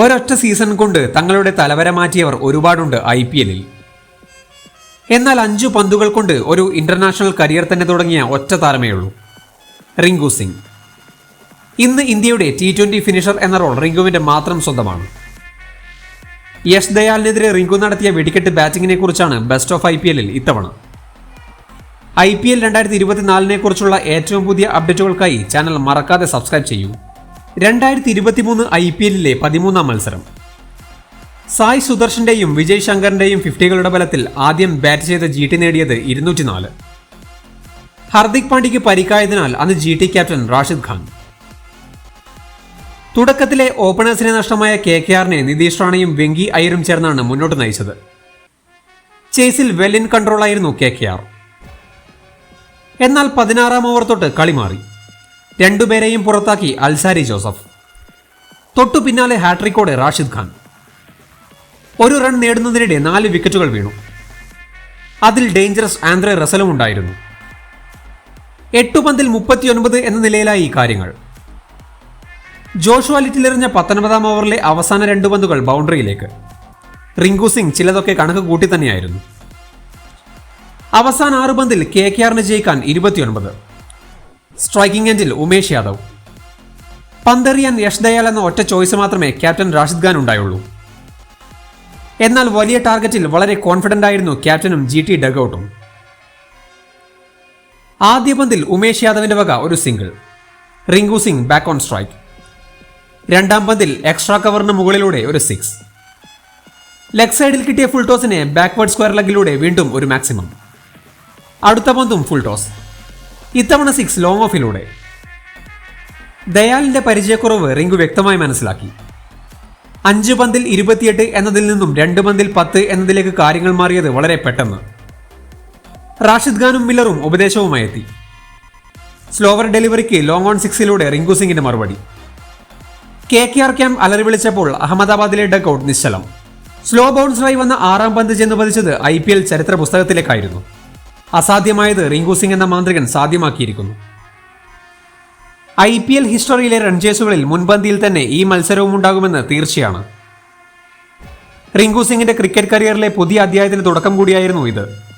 ഒരൊറ്റ സീസൺ കൊണ്ട് തങ്ങളുടെ തലവര മാറ്റിയവർ ഒരുപാടുണ്ട് ഐ പി എല്ലിൽ. എന്നാൽ അഞ്ചു പന്തുകൾ കൊണ്ട് ഒരു ഇന്റർനാഷണൽ കരിയർ തന്നെ തുടങ്ങിയ ഒറ്റ താരമേയുള്ളൂ റിങ്കു സിംഗ്. ഇന്ന് ഇന്ത്യയുടെ ടി ട്വന്റി ഫിനിഷർ എന്ന റോൾ റിങ്കുവിന്റെ മാത്രം സ്വന്തമാണ്. യശ് ദയാലിനെതിരെ റിങ്കു നടത്തിയ വെടിക്കെട്ട് ബാറ്റിംഗിനെ കുറിച്ചാണ് ബെസ്റ്റ് ഓഫ് ഐ പി എല്ലിൽ ഇത്തവണ. ഐ പി എൽ രണ്ടായിരത്തി ഇരുപത്തിനാലിനെ കുറിച്ചുള്ള ഏറ്റവും പുതിയ അപ്ഡേറ്റുകൾക്കായി ചാനൽ മറക്കാതെ സബ്സ്ക്രൈബ് ചെയ്യൂ. രണ്ടായിരത്തി ഇരുപത്തിമൂന്ന് ഐ പി എല്ലിലെ പതിമൂന്നാം മത്സരം. സായ് സുദർശന്റെയും വിജയ് ശങ്കറിന്റെയും ഫിഫ്റ്റികളുടെ ബലത്തിൽ ആദ്യം ബാറ്റ് ചെയ്ത ജി ടി നേടിയത് ഇരുന്നൂറ്റിനാല്. ഹർദിക് പാണ്ഡ്യയ്ക്ക് പരിക്കായതിനാൽ അന്ന് G T captain Rashid Khan. തുടക്കത്തിലെ ഓപ്പണേഴ്സിനെ നഷ്ടമായ കെ കെ ആറിനെ നിതീഷ് റാണയും വെങ്കി അയ്യരും ചേർന്നാണ് മുന്നോട്ട് നയിച്ചത്. ചേസിൽ വെൽ ഇൻ കൺട്രോളായിരുന്നു കെ കെ ആർ. എന്നാൽ പതിനാറാം ഓവർ തൊട്ട് കളി മാറി. രണ്ടുപേരെയും പുറത്താക്കി അൽസാരി ജോസഫ്. തൊട്ടു പിന്നാലെ ഹാട്രിക്കോടെ റാഷിദ് ഖാൻ. ഒരു റൺ നേടുന്നതിനിടെ നാല് വിക്കറ്റുകൾ വീണു. അതിൽ ഡേഞ്ചറസ് ആന്ത്രെ റസലും ഉണ്ടായിരുന്നു. എട്ടു പന്തിൽ മുപ്പത്തിയൊൻപത് എന്ന നിലയിലായി കാര്യങ്ങൾ. ജോഷുവ ലിറ്റിലെറിഞ്ഞ പത്തൊൻപതാം ഓവറിലെ അവസാന രണ്ട് പന്തുകൾ ബൗണ്ടറിയിലേക്ക്. റിങ്കു സിംഗ് ചിലതൊക്കെ കണക്ക് കൂട്ടി തന്നെയായിരുന്നു അവസാന ആറ് പന്തിൽ കെ കെ ആറിന് ജയിക്കാൻ ഇരുപത്തിയൊൻപത്. സ്ട്രൈക്കിംഗ് എൻഡിൽ ഉമേഷ് യാദവ്. പന്തെറിയാൻ യഷ് ദയാൽ എന്ന ഒറ്റ ചോയ്സ് മാത്രമേ ക്യാപ്റ്റൻ റാഷിദ് ഖാൻ ഉണ്ടായുള്ളൂ. എന്നാൽ വലിയ ടാർഗറ്റിൽ വളരെ കോൺഫിഡന്റ് ആയിരുന്നു ക്യാപ്റ്റനും ജി ടി ഡഗൌട്ടും. ആദ്യ പന്തിൽ ഉമേഷ് യാദവിന്റെ വക ഒരു single. Rinku Singh back on strike രണ്ടാം പന്തിൽ എക്സ്ട്രാ കവറിന് മുകളിലൂടെ ഒരു സിക്സ് ലെഗ് സൈഡിൽ കിട്ടിയ ഫുൾ ടോസിനെ ബാക്ക്വേർഡ് സ്ക്വയർ ലെഗിലൂടെ വീണ്ടും ഒരു മാക്സിമം അടുത്ത പന്തും ഫുൾ ടോസ് ഇത്തവണ സിക്സ് ലോങ് ഓഫിലൂടെ ദയാലിന്റെ പരിചയക്കുറവ് റിങ്കു വ്യക്തമായി മനസ്സിലാക്കി. അഞ്ച് പന്തിൽ ഇരുപത്തിയെട്ട് എന്നതിൽ നിന്നും രണ്ട് പന്തിൽ പത്ത് എന്നതിലേക്ക് കാര്യങ്ങൾ മാറിയത് വളരെ പെട്ടെന്ന്. റാഷിദ് ഖാനും മില്ലറും ഉപദേശവുമായി എത്തി. സ്ലോവർ ഡെലിവറിക്ക് ലോങ് ഓൺ സിക്സിലൂടെ റിങ്കു സിംഗിന്റെ മറുപടി. കെ കെ ആർ ക്യാമ്പ് അലറി വിളിച്ചപ്പോൾ അഹമ്മദാബാദിലെ ഡക്കൌട്ട് നിശ്ചലം. സ്ലോ ബൗൺസറായി വന്ന ആറാം പന്ത് ചെന്ന് പതിച്ചത് ഐ പി എൽ ചരിത്ര പുസ്തകത്തിലേക്കായിരുന്നു. അസാധ്യമായത് റിങ്കു സിംഗ് എന്ന മാന്ത്രികൻ സാധ്യമാക്കിയിരിക്കുന്നു. ഐ പി എൽ ഹിസ്റ്ററിയിലെ റൺചേസുകളിൽ മുൻപന്തിയിൽ തന്നെ ഈ മത്സരവും ഉണ്ടാകുമെന്ന് തീർച്ചയാണ്. റിങ്കു സിംഗിന്റെ ക്രിക്കറ്റ് കരിയറിലെ പുതിയ അധ്യായത്തിന് തുടക്കം കൂടിയായിരുന്നു ഇത്.